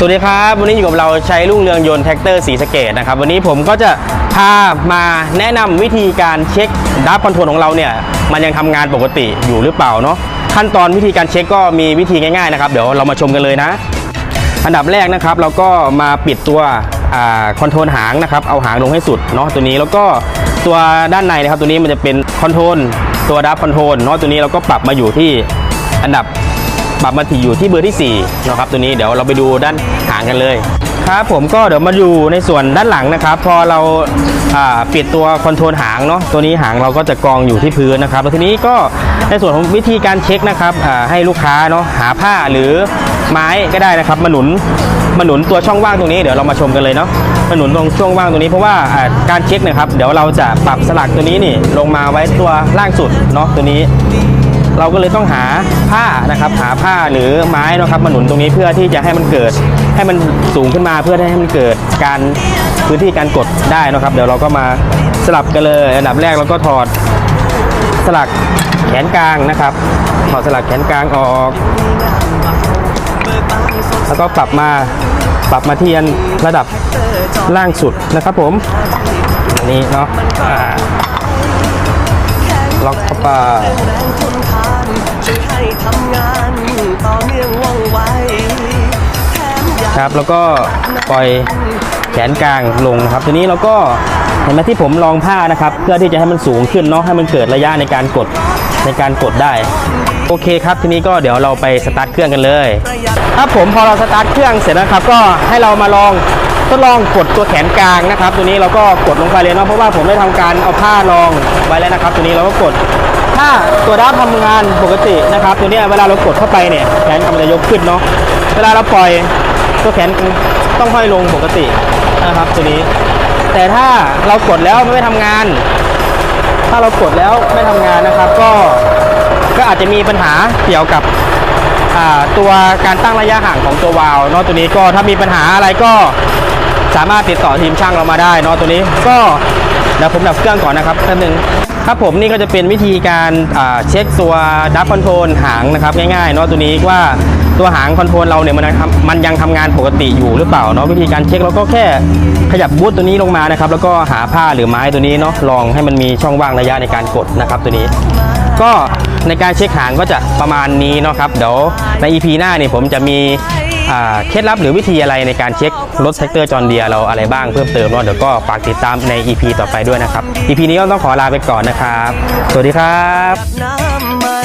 สวัสดีครับ วันนี้อยู่กับเราใช้รุ่งเรืองยนต์แท็กเตอร์สีสเกตนะครับ วันนี้ผมก็จะพามาแนะนำวิธีการเช็คดับคอนโทรลของเราเนี่ย มันยังทำงานปกติอยู่หรือเปล่าเนาะขั้นตอนวิธีการเช็คก็มีวิธีง่ายๆนะครับ เดี๋ยวเรามาชมกันเลยนะ อันดับแรกนะครับ เราก็มาปิดตัวคอนโทรลหางนะครับ เอาหางลงให้สุดเนาะตัวนี้แล้วก็ตัวด้านในนะครับ ตัวนี้มันจะเป็นคอนโทรลตัวดับคอนโทรลเนาะตัวนี้เราก็ปรับมาอยู่ที่อันดับ ปรับมาที่อยู่ที่เบอร์ที่4นะครับตัวนี้เดี๋ยวเราไปดูด้านหางกันเลยครับผมก็เดี๋ยวมาอยู่ในส่วนด้านหลังนะครับ พอเราปิดตัวคอนโทรลหางเนาะตัวนี้หางเราก็จะกองอยู่ที่พื้นนะครับแล้วทีนี้ก็ในส่วนของวิธีการเช็คนะครับให้ลูกค้าเนาะหาผ้าหรือไม้ก็ได้นะครับมาหนุนมาหนุนตัวช่องว่างตรงนี้เดี๋ยวเรามาชมกันเลยเนาะมาหนุนตรงช่วงว่างตรงนี้เพราะว่าการเช็คนะครับ เดี๋ยวเราจะปรับสลักตัวนี้นี่ลงมาไว้ตัวล่างสุดเนาะตัวนี้ เราก็เลยต้องหาผ้านะครับ หาผ้าหรือไม้นะครับมาหนุนตรงนี้เพื่อที่จะให้มันเกิด ให้มันสูงขึ้นมาเพื่อให้มันเกิดการพื้นที่การกดได้นะครับ เดี๋ยวเราก็มาสลับกันเลยอันดับแรกเราก็ถอดสลักแขนกลางนะครับ ถอดสลักแขนกลางออก แล้วก็ปรับมาปรับมาเที่อันระดับล่างสุดนะครับผมอันนี้เนาะ ล็อกเข้าไปแรงทนทาครับแล้วก็ปล่อยแขนกลางลงครับทีนี้เราก็เห็นไหมที่ผมลองผ้านะครับ เพื่อที่จะให้มันสูงขึ้นเนาะให้มันเกิดระยะในการกดในการกดได้ โอเคครับทีนี้ก็เดี๋ยวเราไปสตาร์ทเครื่องกันเลยครับผมพอเราสตาร์ทเครื่องเสร็จนะครับ ก็ให้เรามาลอง ทดลองกดตัวแขนกลางนะครับ ตัวนี้เราก็กดลงไปเลยเนาะเพราะว่าผมได้ทำการเอาผ้ารองไว้แล้วนะครับ ตัวนี้เราก็กด ถ้าตัวด้ามทำงานปกตินะครับ ตัวนี้เวลาเรากดเข้าไปเนี่ยแขนกำลังจะยกขึ้นเนาะเวลาเราปล่อยตัวแขนต้องห้อยลงปกตินะครับ ตัวนี้ แต่ถ้าเรากดแล้วมันไม่ทำงาน ถ้าเรากดแล้วไม่ทำงานนะครับ ก็ก็อาจจะมีปัญหาเกี่ยวกับ ตัวการตั้งระยะห่างของตัววาล์วนาะตัวนี้ก็ถ้ามีปัญหาอะไรก็สามารถติดต่อทีมช่างเรามาได้นาะตัวนี้ก็เดี๋ยวผมดับเครื่องก่อนนะครับแป๊บนึงครับผมนี่ก็จะเป็นวิธีการเช็คตัวดับคอนโทรลหางนะครับง่ายๆนาะตัวนี้ว่า ตัวหางคอนโทรลเราเนี่ยมันทำมันยังทำงานปกติอยู่หรือเปล่าเนาะวิธีการเช็คเราก็แค่ขยับบูทตัวนี้ลงมานะครับ แล้วก็หาผ้าหรือไม้ตัวนี้เนาะลองให้มันมีช่องว่างระยะในการกดนะครับตัวนี้ ก็ในการเช็คหางก็จะประมาณนี้เนาะครับเดี๋ยวใน EP หน้าเนี่ยผมจะมีเคล็ดลับหรือวิธีอะไรในการเช็ครถแท็กเตอร์จอร์เดียเราอะไรบ้างเพิ่มเติมเนาะเดี๋ยวก็ฝากติดตามใน EP ต่อไปด้วยนะครับ EP นี้ก็ต้องขอลาไปก่อนนะครับ สวัสดีครับ